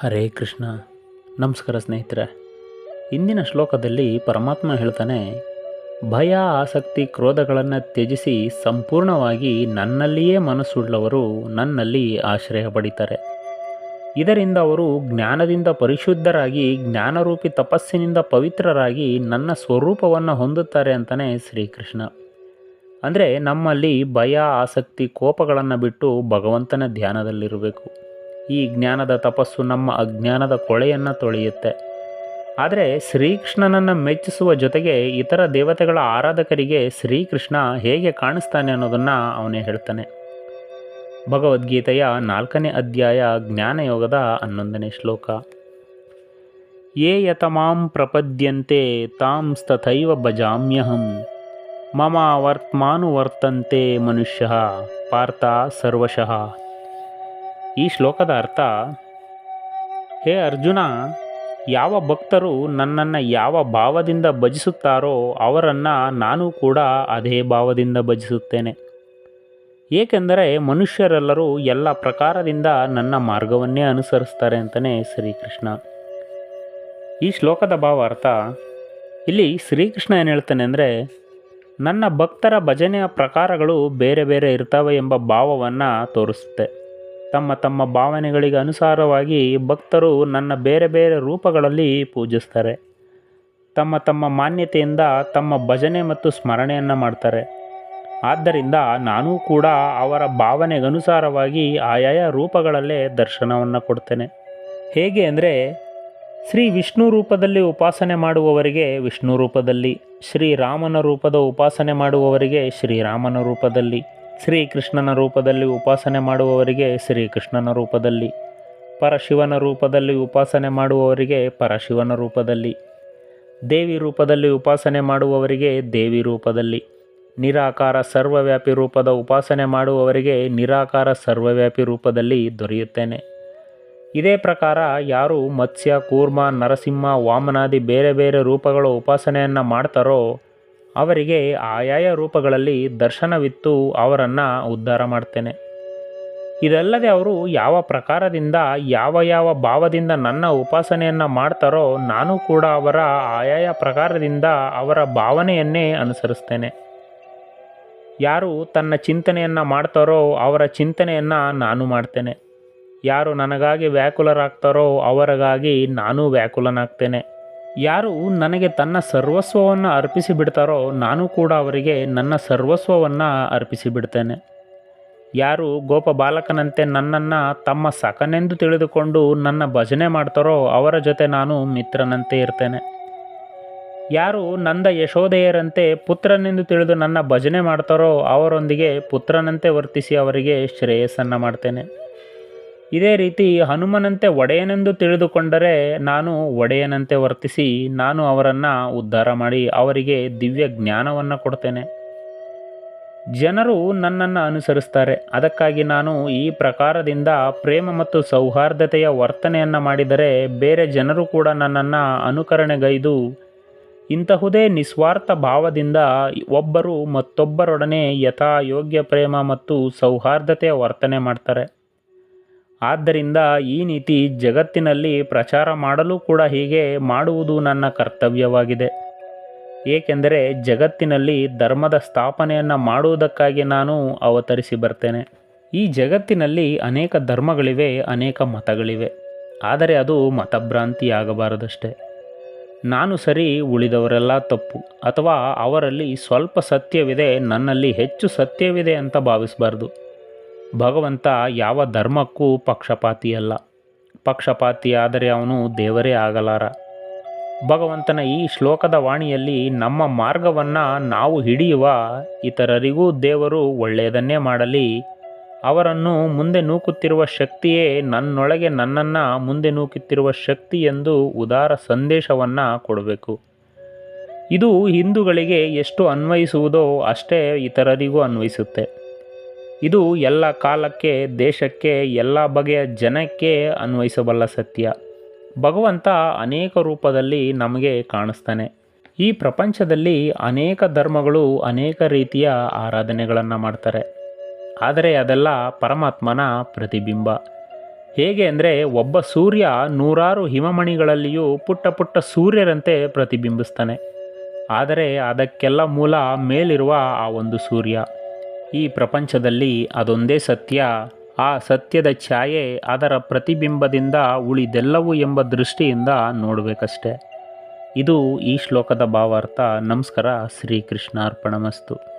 ಹರೇ ಕೃಷ್ಣ. ನಮಸ್ಕಾರ ಸ್ನೇಹಿತರೆ. ಇಂದಿನ ಶ್ಲೋಕದಲ್ಲಿ ಪರಮಾತ್ಮ ಹೇಳ್ತಾನೆ, ಭಯ, ಆಸಕ್ತಿ, ಕ್ರೋಧಗಳನ್ನು ತ್ಯಜಿಸಿ ಸಂಪೂರ್ಣವಾಗಿ ನನ್ನಲ್ಲಿಯೇ ಮನಸ್ಸುಳ್ಳವರು ನನ್ನಲ್ಲಿ ಆಶ್ರಯ ಪಡಿತಾರೆ ಇದರಿಂದ ಅವರು ಜ್ಞಾನದಿಂದ ಪರಿಶುದ್ಧರಾಗಿ, ಜ್ಞಾನರೂಪಿ ತಪಸ್ಸಿನಿಂದ ಪವಿತ್ರರಾಗಿ ನನ್ನ ಸ್ವರೂಪವನ್ನು ಹೊಂದುತ್ತಾರೆ ಅಂತಾನೆ ಶ್ರೀಕೃಷ್ಣ. ಅಂದರೆ ನಮ್ಮಲ್ಲಿ ಭಯ, ಆಸಕ್ತಿ, ಕೋಪಗಳನ್ನು ಬಿಟ್ಟು ಭಗವಂತನ ಧ್ಯಾನದಲ್ಲಿರಬೇಕು. ಈ ಜ್ಞಾನದ ತಪಸ್ಸು ನಮ್ಮ ಅಜ್ಞಾನದ ಕೊಳೆಯನ್ನು ತೊಳೆಯುತ್ತೆ. ಆದರೆ ಶ್ರೀಕೃಷ್ಣನನ್ನು ಮೆಚ್ಚಿಸುವ ಜೊತೆಗೆ ಇತರ ದೇವತೆಗಳ ಆರಾಧಕರಿಗೆ ಶ್ರೀಕೃಷ್ಣ ಹೇಗೆ ಕಾಣಿಸ್ತಾನೆ ಅನ್ನೋದನ್ನು ಅವನೇ ಹೇಳ್ತಾನೆ. ಭಗವದ್ಗೀತೆಯ ನಾಲ್ಕನೇ ಅಧ್ಯಾಯ ಜ್ಞಾನಯೋಗದ ಹನ್ನೊಂದನೇ ಶ್ಲೋಕ. ಯೇ ಯತಮಾಂ ಪ್ರಪದ್ಯಂತೆ ತಾಂ ತಥೈವ ಭಜಾಮ್ಯಹಂ. ಮಮ ವರ್ತಮಾನುವರ್ತಂತೆ ಮನುಷ್ಯ ಪಾರ್ಥ ಸರ್ವಶಃ. ಈ ಶ್ಲೋಕದ ಅರ್ಥ, ಹೇ ಅರ್ಜುನ, ಯಾವ ಭಕ್ತರು ನನ್ನನ್ನು ಯಾವ ಭಾವದಿಂದ ಭಜಿಸುತ್ತಾರೋ ಅವರನ್ನು ನಾನು ಕೂಡ ಅದೇ ಭಾವದಿಂದ ಭಜಿಸುತ್ತೇನೆ. ಏಕೆಂದರೆ ಮನುಷ್ಯರೆಲ್ಲರೂ ಎಲ್ಲ ಪ್ರಕಾರದಿಂದ ನನ್ನ ಮಾರ್ಗವನ್ನೇ ಅನುಸರಿಸ್ತಾರೆ ಅಂತಲೇ ಶ್ರೀಕೃಷ್ಣ. ಈ ಶ್ಲೋಕದ ಭಾವ ಅರ್ಥ, ಇಲ್ಲಿ ಶ್ರೀಕೃಷ್ಣ ಏನು ಹೇಳ್ತಾನೆ ಅಂದರೆ, ನನ್ನ ಭಕ್ತರ ಭಜನೆಯ ಪ್ರಕಾರಗಳು ಬೇರೆ ಬೇರೆ ಇರ್ತವೆ ಎಂಬ ಭಾವವನ್ನು ತೋರಿಸುತ್ತೆ. ತಮ್ಮ ತಮ್ಮ ಭಾವನೆಗಳಿಗೆ ಅನುಸಾರವಾಗಿ ಭಕ್ತರು ನನ್ನ ಬೇರೆ ಬೇರೆ ರೂಪಗಳಲ್ಲಿ ಪೂಜಿಸ್ತಾರೆ. ತಮ್ಮ ತಮ್ಮ ಮಾನ್ಯತೆಯಿಂದ ತಮ್ಮ ಭಜನೆ ಮತ್ತು ಸ್ಮರಣೆಯನ್ನು ಮಾಡ್ತಾರೆ. ಆದ್ದರಿಂದ ನಾನೂ ಕೂಡ ಅವರ ಭಾವನೆಗನುಸಾರವಾಗಿ ಆಯಾಯ ರೂಪಗಳಲ್ಲೇ ದರ್ಶನವನ್ನು ಕೊಡ್ತೇನೆ. ಹೇಗೆ ಅಂದರೆ, ಶ್ರೀ ವಿಷ್ಣು ರೂಪದಲ್ಲಿ ಉಪಾಸನೆ ಮಾಡುವವರಿಗೆ ವಿಷ್ಣು ರೂಪದಲ್ಲಿ ಶ್ರೀರಾಮನ ರೂಪದ ಉಪಾಸನೆ ಮಾಡುವವರಿಗೆ ಶ್ರೀರಾಮನ ರೂಪದಲ್ಲಿ. ಶ್ರೀಕೃಷ್ಣನ ರೂಪದಲ್ಲಿ ಉಪಾಸನೆ ಮಾಡುವವರಿಗೆ ಶ್ರೀಕೃಷ್ಣನ ರೂಪದಲ್ಲಿ, ಪರಶಿವನ ರೂಪದಲ್ಲಿ ಉಪಾಸನೆ ಮಾಡುವವರಿಗೆ ಪರಶಿವನ ರೂಪದಲ್ಲಿ, ದೇವಿ ರೂಪದಲ್ಲಿ ಉಪಾಸನೆ ಮಾಡುವವರಿಗೆ ದೇವಿ ರೂಪದಲ್ಲಿ, ನಿರಾಕಾರ ಸರ್ವವ್ಯಾಪಿ ರೂಪದ ಉಪಾಸನೆ ಮಾಡುವವರಿಗೆ ನಿರಾಕಾರ ಸರ್ವವ್ಯಾಪಿ ರೂಪದಲ್ಲಿ ದೊರೆಯುತ್ತೇನೆ. ಇದೇ ಪ್ರಕಾರ ಯಾರು ಮತ್ಸ್ಯ, ಕೂರ್ಮ, ನರಸಿಂಹ, ವಾಮನಾದಿ ಬೇರೆ ಬೇರೆ ರೂಪಗಳ ಉಪಾಸನೆಯನ್ನು ಮಾಡ್ತಾರೋ ಅವರಿಗೆ ಆಯಾಯ ರೂಪಗಳಲ್ಲಿ ದರ್ಶನವಿತ್ತು, ಅವರನ್ನು ಉದ್ಧಾರ ಮಾಡ್ತೇನೆ. ಇದಲ್ಲದೆ ಅವರು ಯಾವ ಪ್ರಕಾರದಿಂದ, ಯಾವ ಯಾವ ಭಾವದಿಂದ ನನ್ನ ಉಪಾಸನೆಯನ್ನು ಮಾಡ್ತಾರೋ, ನಾನು ಕೂಡ ಅವರ ಆಯಾಯ ಪ್ರಕಾರದಿಂದ ಅವರ ಭಾವನೆಯನ್ನೇ ಅನುಸರಿಸ್ತೇನೆ. ಯಾರು ತನ್ನ ಚಿಂತನೆಯನ್ನು ಮಾಡ್ತಾರೋ, ಅವರ ಚಿಂತನೆಯನ್ನು ನಾನು ಮಾಡ್ತೇನೆ. ಯಾರು ನನಗಾಗಿ ವ್ಯಾಕುಲರಾಗ್ತಾರೋ, ಅವರಿಗಾಗಿ ನಾನು ವ್ಯಾಕುಲನಾಗ್ತೇನೆ. ಯಾರು ನನಗೆ ತನ್ನ ಸರ್ವಸ್ವವನ್ನು ಅರ್ಪಿಸಿ ಬಿಡ್ತಾರೋ ನಾನು ಕೂಡ ಅವರಿಗೆ ನನ್ನ ಸರ್ವಸ್ವವನ್ನು ಅರ್ಪಿಸಿ ಬಿಡ್ತೇನೆ. ಯಾರು ಗೋಪ ಬಾಲಕನಂತೆ ನನ್ನನ್ನು ತಮ್ಮ ಸಖನೆಂದು ತಿಳಿದುಕೊಂಡು ನನ್ನ ಭಜನೆ ಮಾಡ್ತಾರೋ ಅವರ ಜೊತೆ ನಾನು ಮಿತ್ರನಂತೆ ಇರ್ತೇನೆ. ಯಾರು ನಂದ ಯಶೋದೆಯರಂತೆ ಪುತ್ರನೆಂದು ತಿಳಿದು ನನ್ನ ಭಜನೆ ಮಾಡ್ತಾರೋ ಅವರೊಂದಿಗೆ ಪುತ್ರನಂತೆ ವರ್ತಿಸಿ ಅವರಿಗೆ ಶ್ರೇಯಸ್ಸನ್ನು ಮಾಡ್ತೇನೆ. ಇದೇ ರೀತಿ ಹನುಮನಂತೆ ಒಡೆಯನೆಂದು ತಿಳಿದುಕೊಂಡರೆ ನಾನು ಒಡೆಯನಂತೆ ವರ್ತಿಸಿ ನಾನು ಅವರನ್ನು ಉದ್ಧಾರ ಮಾಡಿ ಅವರಿಗೆ ದಿವ್ಯ ಜ್ಞಾನವನ್ನು ಕೊಡ್ತೇನೆ. ಜನರು ನನ್ನನ್ನು ಅನುಸರಿಸ್ತಾರೆ. ಅದಕ್ಕಾಗಿ ನಾನು ಈ ಪ್ರಕಾರದಿಂದ ಪ್ರೇಮ ಮತ್ತು ಸೌಹಾರ್ದತೆಯ ವರ್ತನೆಯನ್ನು ಮಾಡಿದರೆ ಬೇರೆ ಜನರು ಕೂಡ ನನ್ನನ್ನು ಅನುಕರಣೆಗೈದು ಇಂತಹುದೇ ನಿಸ್ವಾರ್ಥ ಭಾವದಿಂದ ಒಬ್ಬರು ಮತ್ತೊಬ್ಬರೊಡನೆ ಯಥಾಯೋಗ್ಯ ಪ್ರೇಮ ಮತ್ತು ಸೌಹಾರ್ದತೆಯ ವರ್ತನೆ ಮಾಡ್ತಾರೆ. ಆದ್ದರಿಂದ ಈ ನೀತಿ ಜಗತ್ತಿನಲ್ಲಿ ಪ್ರಚಾರ ಮಾಡಲು ಕೂಡ ಹೀಗೆ ಮಾಡುವುದು ನನ್ನ ಕರ್ತವ್ಯವಾಗಿದೆ. ಏಕೆಂದರೆ ಜಗತ್ತಿನಲ್ಲಿ ಧರ್ಮದ ಸ್ಥಾಪನೆಯನ್ನು ಮಾಡುವುದಕ್ಕಾಗಿ ನಾನು ಅವತರಿಸಿ ಬರ್ತೇನೆ. ಈ ಜಗತ್ತಿನಲ್ಲಿ ಅನೇಕ ಧರ್ಮಗಳಿವೆ, ಅನೇಕ ಮತಗಳಿವೆ. ಆದರೆ ಅದು ಮತಭ್ರಾಂತಿಯಾಗಬಾರದಷ್ಟೇ. ನಾನು ಸರಿ ಉಳಿದವರೆಲ್ಲ ತಪ್ಪು, ಅಥವಾ ಅವರಲ್ಲಿ ಸ್ವಲ್ಪ ಸತ್ಯವಿದೆ, ನನ್ನಲ್ಲಿ ಹೆಚ್ಚು ಸತ್ಯವಿದೆ ಅಂತ ಭಾವಿಸಬಾರ್ದು. ಭಗವಂತ ಯಾವ ಧರ್ಮಕ್ಕೂ ಪಕ್ಷಪಾತಿಯಲ್ಲ. ಪಕ್ಷಪಾತಿ ಆದರೆ ಅವನು ದೇವರೇ ಆಗಲಾರ. ಭಗವಂತನ ಈ ಶ್ಲೋಕದ ವಾಣಿಯಲ್ಲಿ ನಮ್ಮ ಮಾರ್ಗವನ್ನು ನಾವು ಹಿಡಿಯುವ ಇತರರಿಗೂ ದೇವರು ಒಳ್ಳೆಯದನ್ನೇ ಮಾಡಲಿ. ಅವರನ್ನು ಮುಂದೆ ನೂಕುತ್ತಿರುವ ಶಕ್ತಿಯೇ ನನ್ನೊಳಗೆ ನನ್ನನ್ನು ಮುಂದೆ ನೂಕುತ್ತಿರುವ ಶಕ್ತಿ ಎಂದು ಉದಾರ ಸಂದೇಶವನ್ನು ಕೊಡಬೇಕು. ಇದು ಹಿಂದೂಗಳಿಗೆ ಎಷ್ಟು ಅನ್ವಯಿಸುವುದೋ ಅಷ್ಟೇ ಇತರರಿಗೂ ಅನ್ವಯಿಸುತ್ತೆ. ಇದು ಎಲ್ಲ ಕಾಲಕ್ಕೆ, ದೇಶಕ್ಕೆ, ಎಲ್ಲ ಬಗೆಯ ಜನಕ್ಕೆ ಅನ್ವಯಿಸಬಲ್ಲ ಸತ್ಯ. ಭಗವಂತ ಅನೇಕ ರೂಪದಲ್ಲಿ ನಮಗೆ ಕಾಣಿಸ್ತಾನೆ. ಈ ಪ್ರಪಂಚದಲ್ಲಿ ಅನೇಕ ಧರ್ಮಗಳು ಅನೇಕ ರೀತಿಯ ಆರಾಧನೆಗಳನ್ನು ಮಾಡ್ತಾರೆ. ಆದರೆ ಅದೆಲ್ಲ ಪರಮಾತ್ಮನ ಪ್ರತಿಬಿಂಬ. ಹೇಗೆ ಅಂದರೆ ಒಬ್ಬ ಸೂರ್ಯ ನೂರಾರು ಹಿಮಮಣಿಗಳಲ್ಲಿಯೂ ಪುಟ್ಟ ಪುಟ್ಟ ಸೂರ್ಯರಂತೆ ಪ್ರತಿಬಿಂಬಿಸ್ತಾನೆ. ಆದರೆ ಅದಕ್ಕೆಲ್ಲ ಮೂಲ ಮೇಲಿರುವ ಆ ಒಂದು ಸೂರ್ಯ. ಈ ಪ್ರಪಂಚದಲ್ಲಿ ಅದೊಂದೇ ಸತ್ಯ. ಆ ಸತ್ಯದ ಛಾಯೆ ಅದರ ಪ್ರತಿಬಿಂಬದಿಂದ ಉಳಿದೆಲ್ಲವೂ ಎಂಬ ದೃಷ್ಟಿಯಿಂದ ನೋಡಬೇಕಷ್ಟೆ. ಇದು ಈ ಶ್ಲೋಕದ ಭಾವಾರ್ಥ. ನಮಸ್ಕಾರ. ಶ್ರೀಕೃಷ್ಣಾರ್ಪಣಮಸ್ತು.